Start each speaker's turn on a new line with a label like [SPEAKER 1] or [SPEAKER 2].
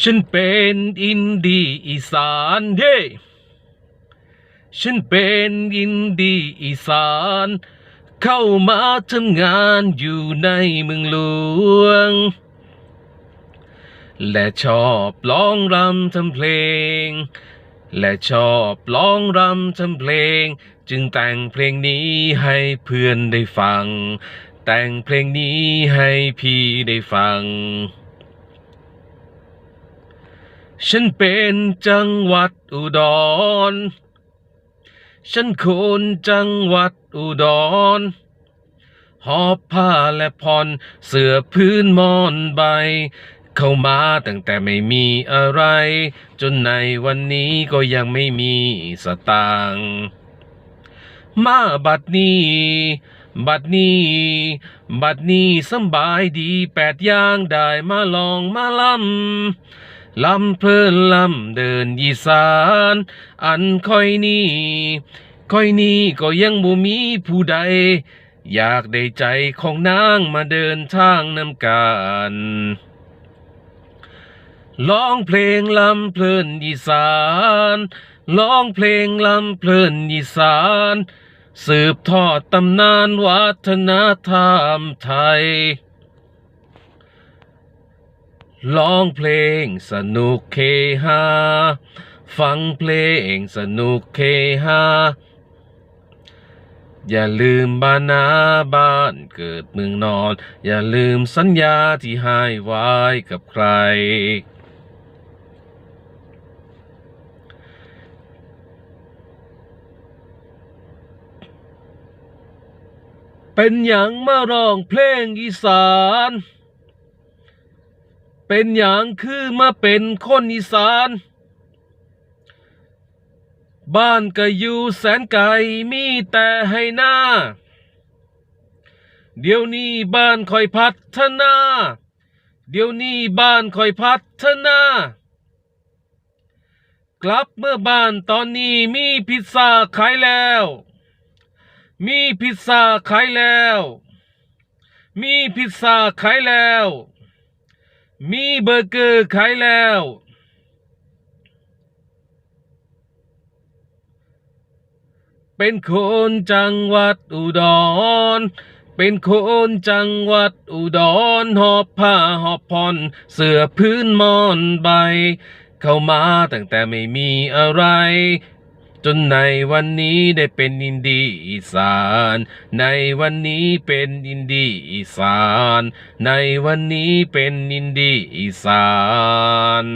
[SPEAKER 1] ฉันเป็นอินดีอีสานเย้ฉันเป็นอินดีอีสาน เข้ามาทำงานอยู่ในเมืองหลวง และชอบร้องรำทำเพลง และชอบร้องรำทำเพลง จึงแต่งเพลงนี้ให้เพื่อนได้ฟัง แต่งเพลงนี้ให้พี่ได้ฟัง ฉันเป็นจังหวัดอุดร ฉันคนจังหวัดอุดร หอบผ้าและผ่อนเสื้อพื้นมอนใบ เข้ามาตั้งแต่ไม่มีอะไร จนในวันนี้ก็ยังไม่มีสตางค์มาบัดนี้ บัดนี้ บัดนี้สบายดีแปดอย่างได้มาลองมาลำ ลำเพลินลำเดินยีสาน อันค่อยนี้ค่อยนี้ก็ยังบ่มีผู้ใด อยากได้ใจของนางมาเดินทางนำกันร้องเพลงลำเพลินอีสานร้องเพลงลำเพลินอีสาน สืบทอดตำนานวัฒนธรรมไทย ร้องเพลงสนุกเคฮาฟังเพลงสนุกเคฮาอย่าลืมบ้านนาบ้านเกิดเมืองนอน อย่าลืมสัญญาที่ให้ไว้กับใคร เป็นอย่างมาร้องเพลงอีสาน เป็นอย่างคือมาเป็นคนอีสาน บ้านก็อยู่แสนไกลมีแต่ให้หน้า เดี๋ยวนี้บ้านคอยพัฒนา เดี๋ยวนี้บ้านคอยพัฒนา กลับเมื่อบ้านตอนนี้มีพิซซ่าขายแล้ว มีพิซซ่าขายแล้ว มีพิซซ่าขายแล้ว มีเบอร์เกอร์ขายแล้ว เป็นคนจังหวัดอุดร เป็นคนจังหวัดอุดร หอบผ้าหอบผ่อนเสื้อพื้นมอนใบ เข้ามาตั้งแต่ไม่มีอะไร จนในวันนี้ได้เป็นอินดีอีสาน ในวันนี้เป็นอินดีอีสาน ในวันนี้เป็นอินดีอีสาน